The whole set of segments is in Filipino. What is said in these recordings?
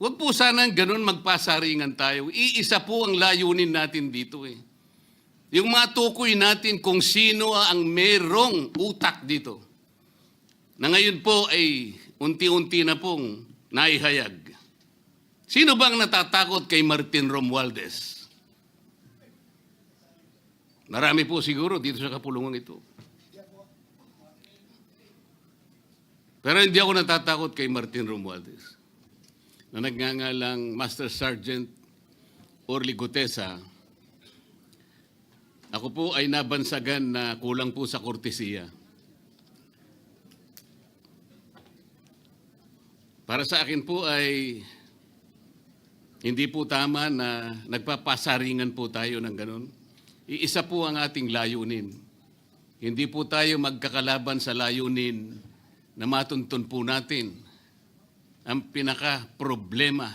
Huwag po sanang ganun magpasaringan tayo. Iisa po ang layunin natin dito eh. Yung matukoy natin kung sino ang merong utak dito. Na ngayon po ay unti-unti na pong naihayag. Sino bang natatakot kay Martin Romualdez? Marami po siguro dito sa kapulungan ito. Pero hindi ako natatakot kay Martin Romualdez. Na nagngangalang Master Sergeant Orly Gutesa, ako po ay nabansagan na kulang po sa kortesiya. Para sa akin po ay hindi po tama na nagpapasaringan po tayo ng ganun. Iisa po ang ating layunin. Hindi po tayo magkakalaban sa layunin na matuntun po natin ang pinaka-problema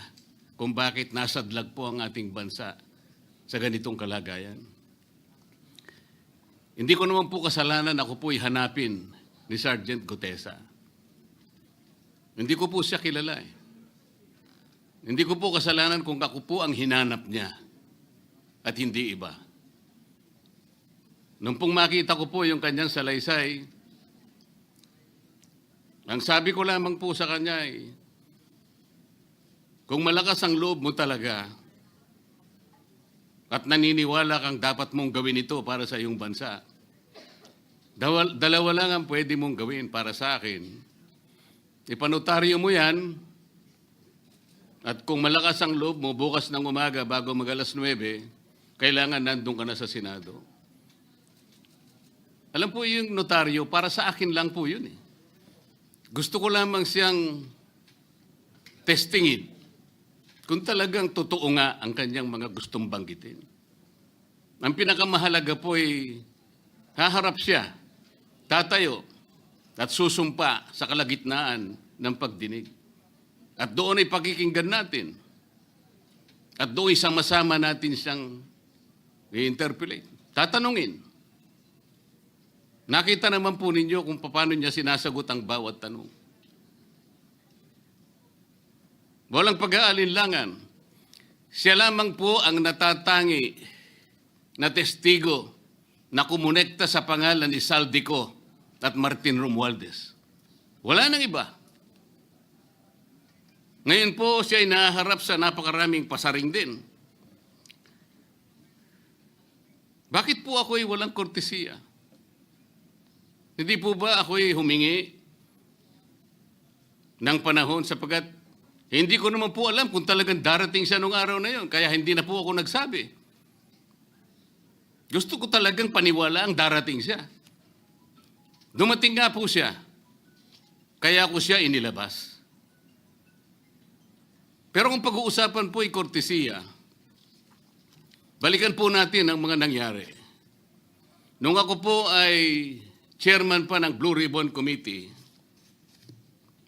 kung bakit nasadlag po ang ating bansa sa ganitong kalagayan. Hindi ko naman po kasalanan ako po'y hanapin ni Sergeant Gutesa. Hindi ko po siya kilala eh. Hindi ko po kasalanan kung ako po ang hinanap niya at hindi iba. Nung pong makita ko po yung kanyang salaysay, ang sabi ko lamang po sa kanya ay, kung malakas ang loob mo talaga at naniniwala kang dapat mong gawin ito para sa iyong bansa, dalawa, lang ang pwede mong gawin para sa akin. Ipanotaryo mo yan, at kung malakas ang loob mo, bukas ng umaga bago mag alas 9, kailangan nandun ka na sa Senado. Alam po yung notaryo, para sa akin lang po yun eh. Gusto ko lamang siyang testingin kung talagang totoo nga ang kanyang mga gustong banggitin. Ang pinakamahalaga po ay haharap siya, tatayo, at susumpa sa kalagitnaan ng pagdinig. At doon ay pakikinggan natin. At doon ay sama-sama natin siyang i-interpolate. Tatanungin. Nakita naman po ninyo kung paano niya sinasagot ang bawat tanong. Walang pag-aalinlangan. Siya lamang po ang natatangi na testigo na kumonekta sa pangalan ni Saldico at Martin Romualdez. Wala nang iba. Ngayon po siya ay naharap sa napakaraming pasaring din. Bakit po ako ay walang kortesiya? Hindi po ba ako ay humingi ng panahon sapagat hindi ko naman po alam kung talagang darating siya nung araw na yon, kaya hindi na po ako nagsabi. Gusto ko talagang paniwala ang darating siya. Dumating nga po siya, kaya ko siya inilabas. Pero kung pag-uusapan po ay kortesiya, balikan po natin ang mga nangyari. Nung ako po ay chairman pa ng Blue Ribbon Committee,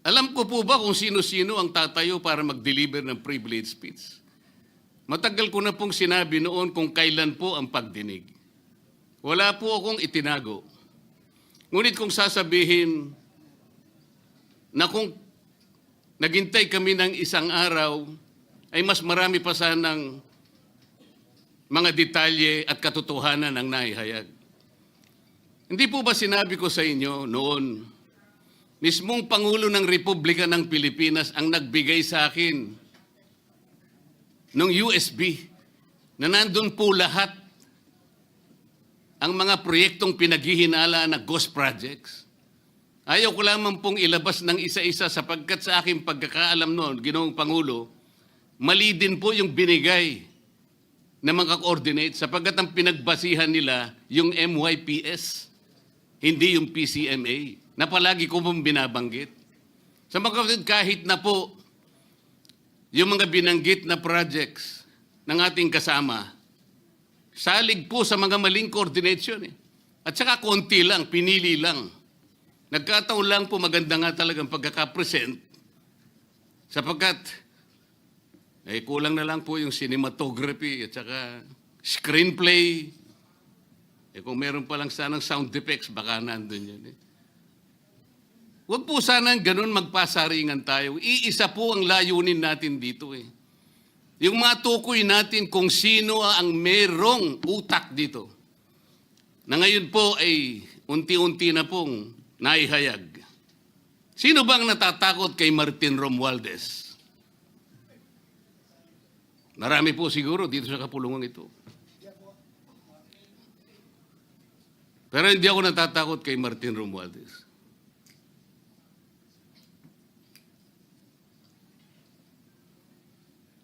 Alam ko po ba kung sino-sino ang tatayo para mag-deliver ng privilege speech? Matagal ko na pong sinabi noon kung kailan po ang pagdinig. Wala po akong itinago. Ngunit kung sasabihin na kung naghintay kami ng isang araw, ay mas marami pa sanang mga detalye at katotohanan ang naihayag. Hindi po ba sinabi ko sa inyo noon, mismong Pangulo ng Republika ng Pilipinas ang nagbigay sa akin ng USB na nandun po lahat ang mga proyektong pinaghihinala na ghost projects. Ayaw ko lamang pong ilabas ng isa-isa sapagkat sa aking pagkakaalam noon, Ginoong Pangulo, mali din po yung binigay na mga coordinate sapagkat ang pinagbasihan nila yung MYPS, hindi yung PCMA, na palagi ko pong binabanggit. Sa mga kapatid, kahit na po yung mga binanggit na projects ng ating kasama, salig po sa mga maling coordination. Eh. At saka konti lang, pinili lang. Nagkataon lang po maganda nga talagang pagkakapresent sapagkat eh, kulang na lang po yung cinematography at saka screenplay. Eh, kung meron pa lang sanang sound effects, baka nandun yun. Eh. Huwag po sana ganun magpasaringan tayo. Iisa po ang layunin natin dito eh. Yung matukoy natin kung sino ang merong utak dito. Na ngayon po ay unti-unti na pong naihayag. Sino bang natatakot kay Martin Romualdez? Marami po siguro dito sa kapulungan ito. Pero hindi ako natatakot kay Martin Romualdez.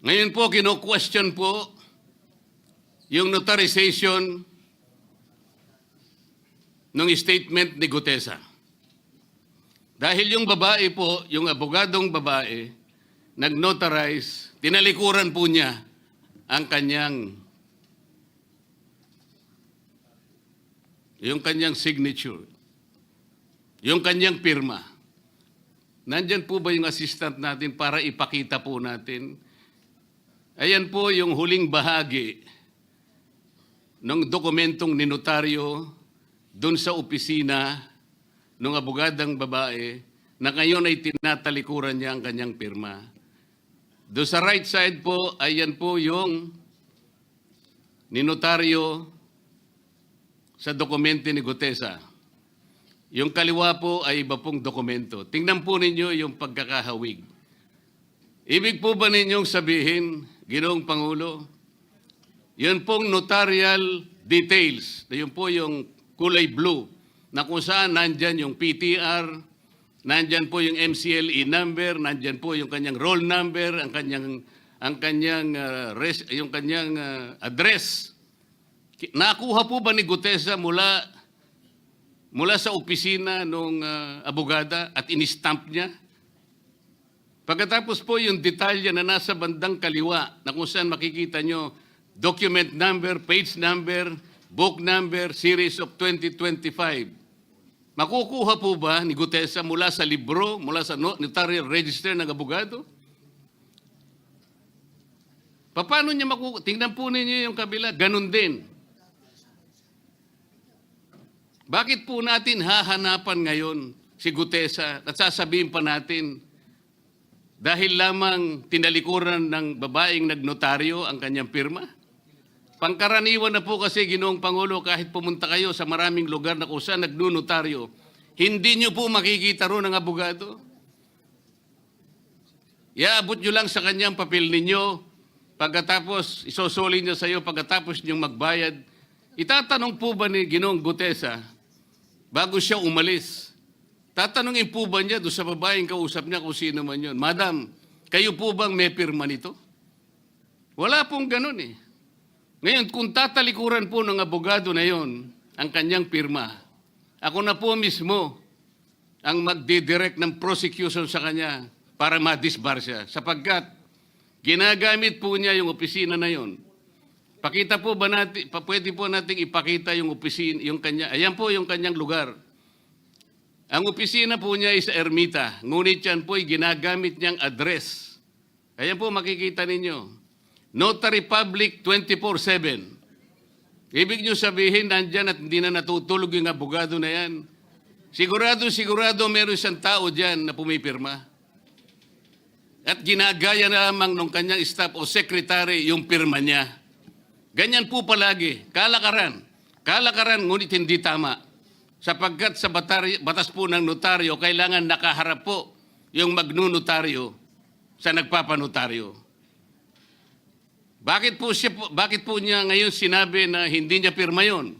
Ngayon po, kino-question po yung notarization ng statement ni Gutesa. Dahil yung babae po, yung abogadong babae, nag-notarize, tinalikuran po niya ang kanyang yung kanyang signature, yung kanyang pirma. Nandyan po ba yung assistant natin para ipakita po natin? Ayan po yung huling bahagi ng dokumentong ninotaryo doon sa opisina ng abogadang babae na ngayon ay tinatalikuran niya ang kanyang pirma. Doon sa right side po, ayan po yung ninotaryo sa dokumento ni Gutesa. Yung kaliwa po ay iba pong dokumento. Tingnan po ninyo yung pagkakahawig. Ibig po ba ninyong sabihin, Ginoong Pangulo, yun pong notarial details, yun po yung kulay blue, na kung saan nandyan yung PTR, nandyan po yung MCLE number, nandyan po yung kanyang roll number, ang kanyang ang kanyang ah, res, yung kanyang ah, address. Nakuha po ba ni Gutesa mula mula sa opisina ng abogada at inistamp niya? Pagkatapos po yung detalye na nasa bandang kaliwa na kung saan makikita nyo document number, page number, book number, series of 2025. Makukuha po ba ni Gutesa mula sa libro, mula sa no- notarial register ng abogado? Paano niya makukuha? Tingnan po ninyo yung kabila, ganun din. Bakit po natin hahanapan ngayon si Gutesa at sasabihin pa natin dahil lamang tinalikuran ng babaeng nagnotaryo ang kanyang pirma? Pangkaraniwan na po kasi ginoong Pangulo kahit pumunta kayo sa maraming lugar na kung saan nagnunotaryo, hindi nyo po makikita roon ang abogado. Iaabot nyo lang sa kanyang papel ninyo, pagkatapos isosoli niya sa iyo pagkatapos niyong magbayad. Itatanong po ba ni Ginoong Gutesa, bago siya umalis, tatanungin po ba niya doon sa babaeng kausap niya kung sino man yun, Madam, kayo po bang may pirma nito? Wala pong ganun eh. Ngayon, kung tatalikuran po ng abogado na yon ang kanyang pirma, ako na po mismo ang magdidirect ng prosecution sa kanya para ma-disbar siya. Sapagkat ginagamit po niya yung opisina na yon. Pakita po ba natin, pwede po nating ipakita yung opisina, yung kanya, ayan po yung kanyang lugar. Ang opisina po niya ay sa Ermita, ngunit yan po ay ginagamit niyang address. Ayan po makikita ninyo. Notary Public 24-7. Ibig niyo sabihin, nandyan at hindi na natutulog yung abogado na yan. Sigurado, sigurado meron isang tao dyan na pumipirma. At ginagaya na lamang ng kanyang staff o secretary yung pirma niya. Ganyan po palagi. Kalakaran. Kalakaran, ngunit hindi tama. Sapagkat sa batari, batas po ng notaryo, kailangan nakaharap po yung magnunotaryo sa nagpapanotaryo. Bakit po siya bakit po niya ngayon sinabi na hindi niya pirma 'yon?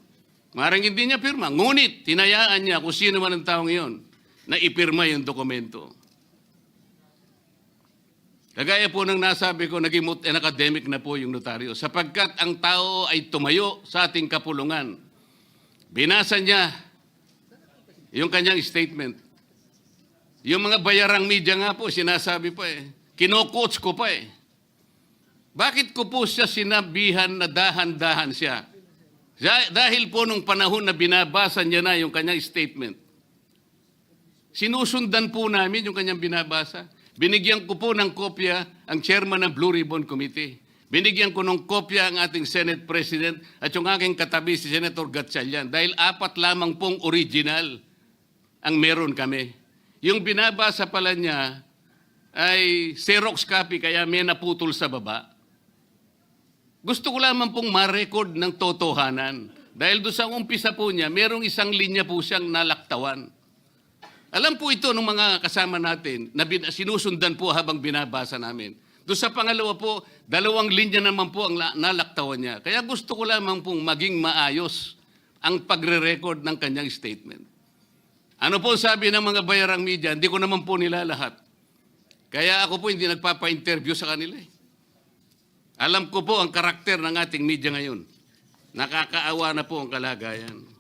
Marang hindi niya pirma. Ngunit, tinayaan niya kung sino man ang taong iyon na ipirma yung dokumento. Kagaya po ng nasabi ko, naging an academic na po yung notaryo. Sapagkat ang tao ay tumayo sa ating kapulungan. Binasa niya yung kanyang statement. Yung mga bayarang media nga po, sinasabi pa eh. Kino-coach ko pa eh. Bakit ko po siya sinabihan na dahan-dahan siya? Dah- Dahil po nung panahon na binabasa niya na yung kanyang statement, sinusundan po namin yung kanyang binabasa. Binigyan ko po ng kopya ang chairman ng Blue Ribbon Committee. Binigyan ko ng kopya ang ating Senate President at yung aking katabi si Senator Gatchalian dahil apat lamang pong original ang meron kami. Yung binabasa pala niya ay Xerox copy kaya may naputol sa baba. Gusto ko lamang pong ma-record ng totohanan. Dahil doon sa umpisa po niya, merong isang linya po siyang nalaktawan. Alam po ito ng mga kasama natin na sinusundan po habang binabasa namin. Doon sa pangalawa po, dalawang linya naman po ang la- nalaktawan niya. Kaya gusto ko lamang pong maging maayos ang pagre-record ng kanyang statement. Ano po sabi ng mga bayarang media? Hindi ko naman po nila lahat. Kaya ako po hindi nagpapa-interview sa kanila. eh. Alam ko po ang karakter ng ating media ngayon. Nakakaawa na po ang kalagayan.